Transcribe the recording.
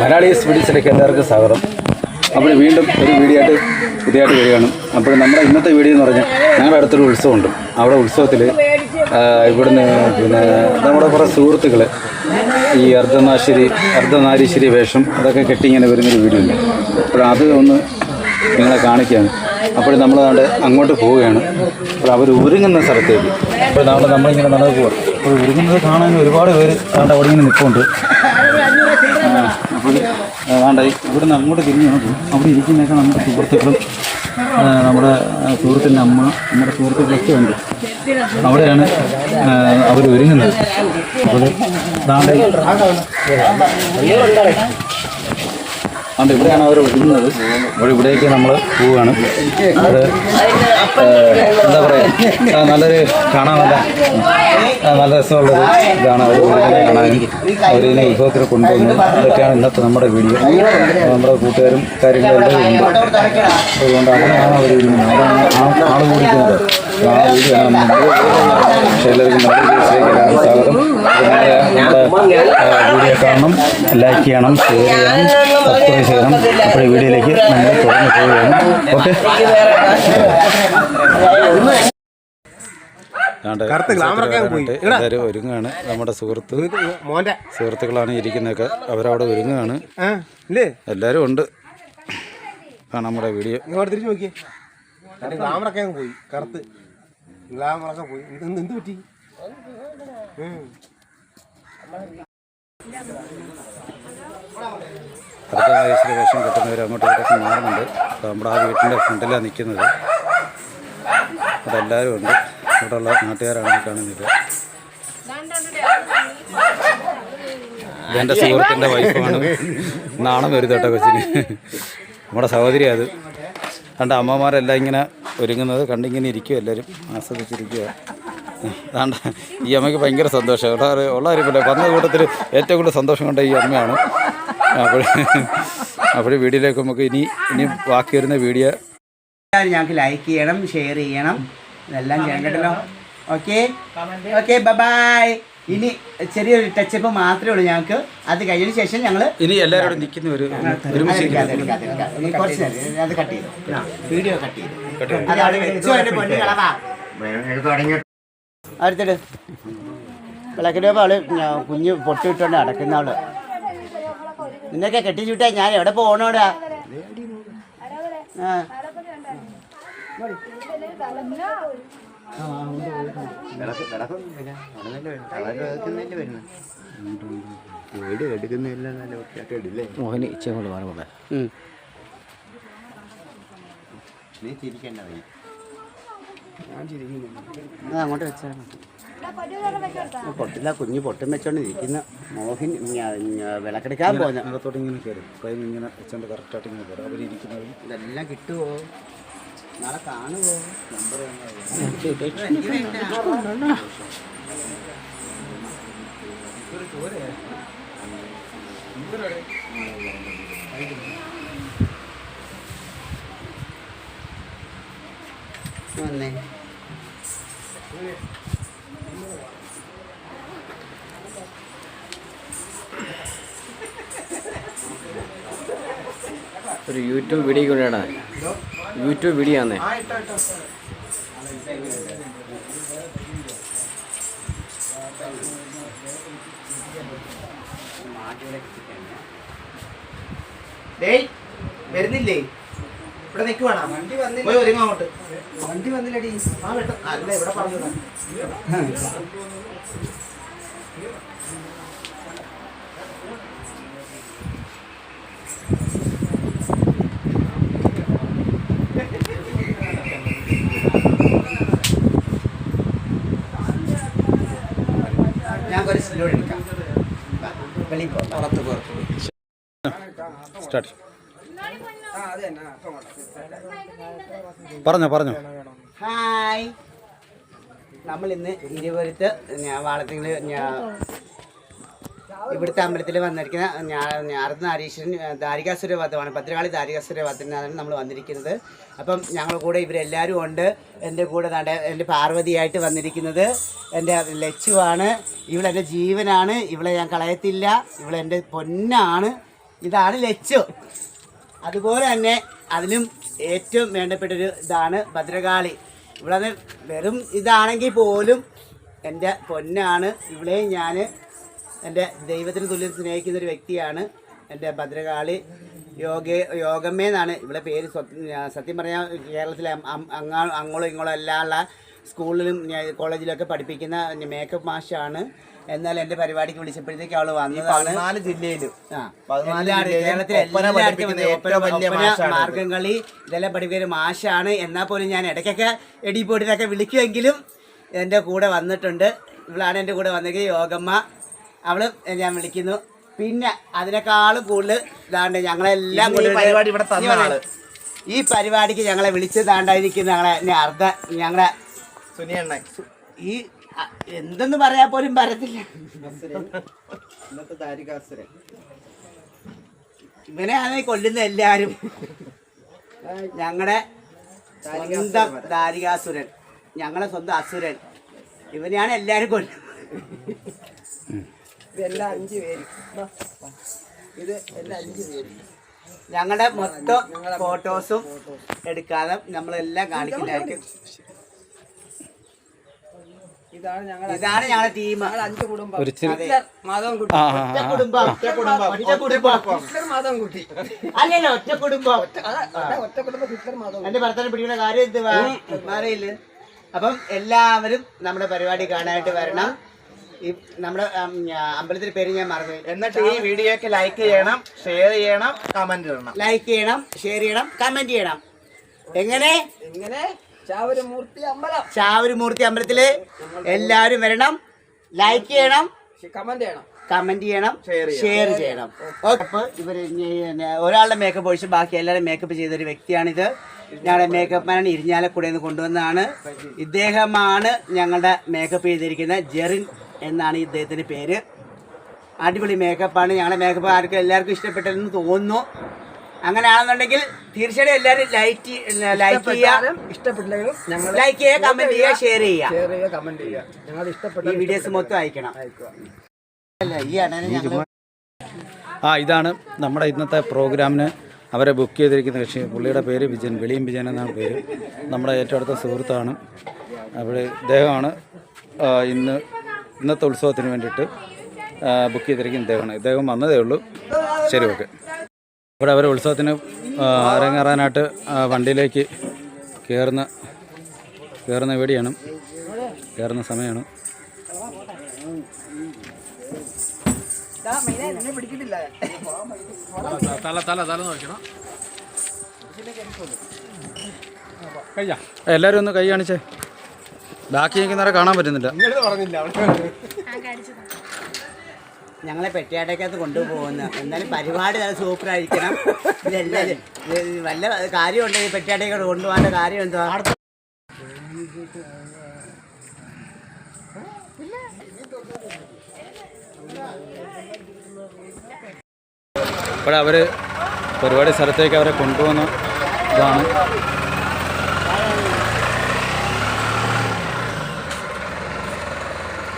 മലയാളി വീഡിയോസിലേക്ക് എല്ലാവർക്കും സ്വാഗതം. അപ്പോൾ വീണ്ടും ഒരു വീഡിയോ ആയിട്ട് പുതിയതായിട്ട് വരികയാണ്. അപ്പോൾ നമ്മുടെ ഇന്നത്തെ വീഡിയോ എന്ന് പറഞ്ഞാൽ ഞങ്ങളുടെ അടുത്തൊരു ഉത്സവമുണ്ട്. അവിടെ ഉത്സവത്തിൽ ഇവിടുന്ന് പിന്നെ നമ്മുടെ കുറേ സുഹൃത്തുക്കൾ ഈ അർദ്ധനാശ്ശേരി അർദ്ധനാരീശ്വരി വേഷം അതൊക്കെ കെട്ടി ഇങ്ങനെ വരുന്നൊരു വീഡിയോ ഉണ്ട്. അപ്പോൾ അത് ഒന്ന് നിങ്ങളെ കാണിക്കുകയാണ്. അപ്പോൾ നമ്മൾ അവിടെ അങ്ങോട്ട് പോവുകയാണ്. അപ്പോൾ അവർ ഒരുങ്ങുന്ന സ്ഥലത്തേക്ക്. അപ്പോൾ നമ്മൾ നമ്മളിങ്ങനെ നടന്നു പോവാം. അപ്പോൾ ഒരുങ്ങുന്നത് കാണാൻ ഒരുപാട് പേര് അവിടെ അവിടെ ഇങ്ങനെ നിൽപ്പുണ്ട്. ആ, അപ്പോൾ വേണ്ട ഇവിടുന്ന് അങ്ങോട്ട് തിരിഞ്ഞു നോക്കും. അവിടെ ഇരിക്കുന്നതൊക്കെ നമ്മുടെ സുഹൃത്തുക്കളും നമ്മുടെ സുഹൃത്തിന്റെ അമ്മ നമ്മുടെ സുഹൃത്തുക്കളൊക്കെ ഉണ്ട് അവിടെയാണ് അവർ ഒരുങ്ങുന്നത് അപ്പോൾ ദാണ്ടെ അതുകൊണ്ട് ഇവിടെയാണ് അവർ ഒരുങ്ങുന്നത് അപ്പോൾ ഇവിടേക്ക് നമ്മൾ പോവുകയാണ്. അത് എന്താ പറയുക നല്ലൊരു കാണാൻ നല്ല നല്ല രസമുള്ളൊരു ഇതാണ്. അവർ ഇതിനെ കാണാനും അവരിതിനെ ഉത്സവത്തിൽ കൊണ്ടുവന്നു അതൊക്കെയാണ് ഇന്നത്തെ നമ്മുടെ വീഡിയോ. നമ്മുടെ കൂട്ടുകാരും കാര്യങ്ങളും എല്ലാം ഉണ്ട്. അതുകൊണ്ട് അങ്ങനെയാണ് അവർ ആ ആൾ കൂടിക്കുന്നത് പക്ഷേ എല്ലാവർക്കും സ്വാഗതം വീഡിയോ കാണണം ലൈക്ക് ചെയ്യണം ഷെയർ ചെയ്യണം സബ്സ്ക്രൈബ് ചെയ്യണം. അപ്പോൾ ഈ വീഡിയോയിലേക്ക് നമ്മൾ തുടർന്ന് പോവുകയാണ്. ഓക്കെ. എല്ലാവരും ഒരുങ്ങാണ് നമ്മുടെ സുഹൃത്ത് മോന്റെ സുഹൃത്തുക്കളാണ് ഇരിക്കുന്നതൊക്കെ അവരവിടെ ഒരുങ്ങാണ് എല്ലാവരും ഉണ്ട്. കാണാം നമ്മുടെ വീഡിയോ. ഇങ്ങോട്ട് തിരിച്ചു നോക്കിയേ. എന്റെ ഗ്ലാമറൊക്കെ അങ്ങ് പോയി കറുത്ത്. ഗ്ലാമറൊക്കെ പോയി. എന്ത് എന്ത് പറ്റി. അടുത്ത വയസ്സിലെ വേഷം കെട്ടുന്നവർ അങ്ങോട്ട് ഇങ്ങോട്ടൊക്കെ മാറുന്നുണ്ട് നമ്മുടെ ആ വീട്ടിന്റെ ഫ്രണ്ടിലാണ് നിൽക്കുന്നത് അതെല്ലാവരും ഉണ്ട് ഇവിടെയുള്ള നാട്ടുകാരാണ് കാണുന്നത് ഇതെന്റെ സുഹൃത്തിന്റെ വൈഫാണ് നാണം വരുത്തോട്ടെ കൊച്ചിന്. നമ്മുടെ സഹോദരി അത്. കണ്ട അമ്മമാരെല്ലാം ഇങ്ങനെ ഒരുങ്ങുന്നത് കണ്ടിങ്ങനെ ഇരിക്കും എല്ലാവരും. ആസ്വദിച്ചിരിക്കുക അതാണ്ട് ഈ അമ്മയ്ക്ക് ഭയങ്കര സന്തോഷം. ഉള്ള ഉള്ള കാര്യമില്ല വന്ന കൂട്ടത്തിൽ ഏറ്റവും കൂടുതൽ സന്തോഷം കൊണ്ട ഈ അമ്മയാണ്. അപ്പോൾ അപ്പോൾ വീഡിയോയിലേക്ക് നമുക്ക് ഇനി ഇനി ബാക്കി വരുന്ന വീഡിയോ ഞങ്ങൾക്ക് ലൈക്ക് ചെയ്യണം ഷെയർ ചെയ്യണം. ഇതെല്ലാം ചെയ്യണ്ടല്ലോ ഓക്കെ ഓക്കെ ബൈ ഇനി ചെറിയൊരു ടച്ചപ്പ് മാത്രമേ ഉള്ളൂ ഞങ്ങൾക്ക്. അത് കഴിഞ്ഞതിന് ശേഷം ഞങ്ങൾ ഇനി എല്ലാവരോടും നിൽക്കുന്ന ഒരു കുറച്ച് നേരം അത് കട്ട് ചെയ്തു. വീഡിയോ കട്ട് ചെയ്തു. അത് അവിടെ വെച്ചു അതിന്റെ പൊന്നു കളവാ. അടുത്തിട്ട് വിളക്കിടുമ്പോൾ അവൾ ഞാൻ കുഞ്ഞ് പൊട്ടിയിട്ടോണ്ട് അടക്കുന്ന അവൾ നിന്നൊക്കെ കെട്ടിച്ചു വിട്ടാ ഞാൻ എവിടെ പോണോടാ? ആ. മോഹിനി ഇച്ചങ്ങോട്ട് മാറുമ്പോൾ ഉം. അത് അങ്ങോട്ട് വെച്ചാൽ പൊട്ടില്ല കുഞ്ഞ് പൊട്ടും വെച്ചോണ്ട് ഇരിക്കുന്ന. മോഹിൻ വിളക്കെടുക്കാൻ പോകുന്ന ഇങ്ങനെ കയറും. ഇങ്ങനെ വെച്ചോണ്ട് കറക്റ്റായിട്ട് ഇങ്ങനെ കയറും. അവരിയ്ക്കുന്നതും ഇതെല്ലാം കിട്ടുമോ നാളെ കാണുമോ നമ്പർ വന്നേ. ഒരു യൂട്യൂബ് വീഡിയോ കൊണ്ടാണ് യൂട്യൂബ് വീഡിയോ ആണ്. ഡേയ് വരുന്നില്ലേ? ഇവിടെ നിൽക്കുവാണോ വണ്ടി വന്നില്ല. പോയി ഒരുങ്ങ അങ്ങോട്ട്. വണ്ടി വന്നില്ലടി. ആ വെട്ട. അല്ല ഇവിടെ പറഞ്ഞതാ ഞാൻ ഒരു സ്ലോ എടുക്കാം പോ പുറത്ത് പുറത്ത് സ്റ്റാർട്ട് പറഞ്ഞോ പറഞ്ഞോ. ഹായ് നമ്മൾ ഇന്ന് ഇരുപുരത്ത് ഞാൻ ഇവിടുത്തെ അമ്പലത്തിൽ വന്നിരിക്കുന്ന ഞാറത്ത് നാരീശ്വരൻ ദാരികാസുര വധമാണ്. ഭദ്രകാളി ദാരികാസുര വധത്തിനാണ് നമ്മൾ വന്നിരിക്കുന്നത്. അപ്പം ഞങ്ങളുടെ കൂടെ ഇവരെല്ലാവരും ഉണ്ട്. എന്റെ കൂടെ നട എന്റെ പാർവതിയായിട്ട് വന്നിരിക്കുന്നത് എന്റെ ലച്ചുവാണ്. ഇവളെന്റെ ജീവനാണ്. ഇവളെ ഞാൻ കളയത്തില്ല. ഇവളെന്റെ പൊന്നാണ്. ഇതാണ് ലച്ചു. അതുപോലെ തന്നെ അതിലും ഏറ്റവും വേണ്ടപ്പെട്ടൊരു ഇതാണ് ഭദ്രകാളി. ഇവിടെ വെറും ഇതാണെങ്കിൽ പോലും എന്റെ പൊന്നാണ്. ഇവളെയും ഞാൻ എന്റെ ദൈവത്തിന് തുല്യം സ്നേഹിക്കുന്ന ഒരു വ്യക്തിയാണ് എന്റെ ഭദ്രകാളി യോഗ യോഗമ്മ എന്നാണ്. ഇവിടെ പേര് സത്യം പറഞ്ഞാൽ കേരളത്തിലെ അങ്ങോളം ഇങ്ങോളം എല്ലാം ഉള്ള സ്കൂളിലും കോളേജിലൊക്കെ പഠിപ്പിക്കുന്ന മേക്കപ്പ് മാഷാണ്. എന്നാൽ എന്റെ പരിപാടിക്ക് വിളിച്ചപ്പോഴത്തേക്ക് അവൾ വന്നതാണ്. പതിനാല് ജില്ലയിലും കേരളത്തിലെ എല്ലായിടത്തും ഇത്. മാർഗംകളി ഇതെല്ലാം പഠിപ്പിക്കുന്ന മാഷാണ്. എന്നാൽ പോലും ഞാൻ ഇടയ്ക്കൊക്കെ എടി പൊടിയിലൊക്കെ വിളിക്കുമെങ്കിലും എന്റെ കൂടെ വന്നിട്ടുണ്ട്. ഇവളാണ് എന്റെ കൂടെ വന്നെങ്കിൽ യോഗമ്മ. അവൾ ഞാൻ വിളിക്കുന്നു. പിന്നെ അതിനേക്കാളും കൂടുതൽ ഇതാണ്ട് ഞങ്ങളെല്ലാം കൂടി പരിപാടി ഇവിടെ തന്ന ആൾ. ഈ പരിപാടിക്ക് ഞങ്ങളെ വിളിച്ച് താണ്ടായിരിക്കുന്ന ഞങ്ങളെ അർദ്ധ ഞങ്ങളെ സുനിയണ്ണ ഈ എന്തെന്ന് പറയാ പോലും പറയത്തില്ല താരികാസുരൻ ഇവനെയാണ് കൊല്ലുന്ന എല്ലാരും. ഞങ്ങളുടെ സ്വന്തം ദാരികാസുരൻ. ഞങ്ങളെ സ്വന്തം അസുരൻ. ഇവനെയാണ് എല്ലാരും കൊല്ലുന്നത് ഇതെല്ലാം അഞ്ച് പേര്. ഇത് എല്ലാം അഞ്ച് പേര്. ഞങ്ങളുടെ മൊത്തം ഫോട്ടോസും എടുക്കാതെ നമ്മളെല്ലാം കാണിക്കുന്നതായിരിക്കും. ഇതാണ് ഞങ്ങൾ ഇതാണ് ഞങ്ങളുടെ ടീം. അഞ്ച് കുടുംബം. മാധവൻകുട്ടി ഒറ്റ കുടുംബം. ഒറ്റ കുടുംബം. ഒറ്റ കുടുംബം. ഹിറ്റ്ലർ മാധവൻകുട്ടി അല്ലല്ലോ ഒറ്റ കുടുംബം. ഒറ്റ കുടുംബം ഹിറ്റ്ലർ മാധവൻ എന്റെ ഭർത്താവിനെ പിടിക്കുന്ന കാര്യം എന്ത് മാറിയില്ല? അപ്പം എല്ലാവരും നമ്മുടെ പരിപാടി കാണാനായിട്ട് വരണം. ഈ നമ്മുടെ അമ്പലത്തിന്റെ പേര് ഞാൻ മറന്നു എന്നിട്ട് ഈ വീഡിയോക്ക് ലൈക്ക് ചെയ്യണം ഷെയർ ചെയ്യണം കമന്റ് ഇടണം. ലൈക്ക് ചെയ്യണം ഷെയർ ചെയ്യണം കമന്റ് ചെയ്യണം. എങ്ങനെ? എങ്ങനെ? ചാവരമൂർത്തി അമ്പലം. ചാവരമൂർത്തി അമ്പലത്തിൽ എല്ലാവരും വരണം. ലൈക്ക് ചെയ്യണം കമന്റ് ചെയ്യണം. കമന്റ് ചെയ്യണം ഷെയർ ചെയ്യണം. ഓക്കെ അപ്പൊ ഇവർ ഇനി ഒരാളുടെ മേക്കപ്പ് ഒഴിച്ച് ബാക്കി എല്ലാവരും മേക്കപ്പ് ചെയ്ത ചെയ്തൊരു വ്യക്തിയാണിത്. ഞങ്ങളുടെ മേക്കപ്പ് മാനാണ് ഇരിഞ്ഞാലക്കുടയിൽ നിന്ന് കൊണ്ടുവന്നതാണ്. ഇദ്ദേഹമാണ് ഞങ്ങളുടെ മേക്കപ്പ് ചെയ്തിരിക്കുന്ന ജെറിൻ എന്നാണ് ഇദ്ദേഹത്തിന്റെ പേര്. അടിപൊളി മേക്കപ്പാണ് ഞങ്ങളുടെ മേക്കപ്പ് ആർക്കും എല്ലാവർക്കും ഇഷ്ടപ്പെട്ടെന്ന് തോന്നുന്നു. അങ്ങനെയാണെന്നുണ്ടെങ്കിൽ തീർച്ചയായിട്ടും എല്ലാവരും ലൈക്ക് ലൈക്ക് ചെയ്യുക. ഇഷ്ടപ്പെട്ടില്ലെങ്കിലും ഞങ്ങൾ ലൈക്ക് ചെയ്യുക കമന്റ് ചെയ്യുക ഷെയർ ചെയ്യുക ഷെയർ ചെയ്യുക കമന്റ് ചെയ്യുക. ഞങ്ങൾ ഇഷ്ടപ്പെട്ട ഈ വീഡിയോസ് മൊത്തം അയക്കണം. അല്ല ഈ അണ്ണനെ ഞങ്ങൾ ആ ഇതാണ് നമ്മുടെ ഇന്നത്തെ പ്രോഗ്രാമിന് അവരെ ബുക്ക് ചെയ്തിരിക്കുന്ന കക്ഷി. പുള്ളിയുടെ പേര് വിജയൻ വെളിയും വിജയൻ എന്നാണ് പേര്. നമ്മുടെ ഏറ്റവും അടുത്ത സുഹൃത്താണ്. അവിടെ ഇദ്ദേഹമാണ് ഇന്ന് ഇന്നത്തെ ഉത്സവത്തിന് വേണ്ടിയിട്ട് ബുക്ക് ചെയ്തിരിക്കുന്ന ഇദ്ദേഹമാണ്. ഇദ്ദേഹം വന്നതേ ഉള്ളൂ. ശരി ഓക്കെ ഇവിടെ അവർ ഉത്സവത്തിന് അരങ്ങേറാനായിട്ട് വണ്ടിയിലേക്ക് കയറുന്ന കയറുന്ന വീടിയാണ് കയറുന്ന സമയമാണ്. എന്നെ പിടിക്കിട്ടില്ല എല്ലാവരും ഒന്ന് കൈ കാണിച്ചേ. ബാക്കി നിൽക്കുന്നവരെ കാണാൻ പറ്റുന്നില്ല. ഞങ്ങളെ പെട്ടിയാട്ടേക്കകത്ത് കൊണ്ടുപോകുന്ന. എന്നാലും പരിപാടി നല്ല സൂപ്പർ ആയിരിക്കണം ഇതെല്ലാം വല്ല കാര്യമുണ്ട് ഈ പെട്ടിയാട്ടേക്ക് കൊണ്ടുപോകാൻ കാര്യം എന്തോ? ഇവിടെ അവർ പരിപാടി സ്ഥലത്തേക്ക് അവരെ കൊണ്ടുപോകുന്ന ഇതാണ്.